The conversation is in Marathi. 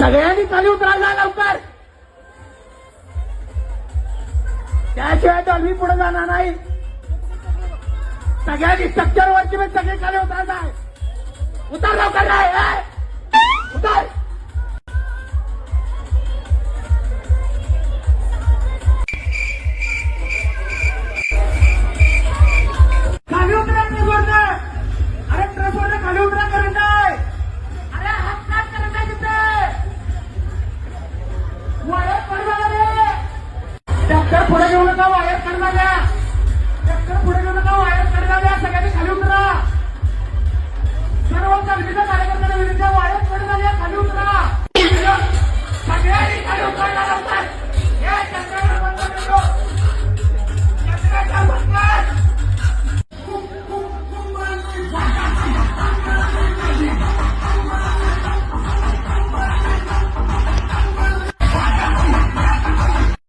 सगळ्यांनी खाली उतरायला लवकर. त्याशिवाय आम्ही पुढे जाणार नाही. सगळ्यांनी स्ट्रक्चर वरची पण सगळे खाली उतरायचं उतर लवकर नाही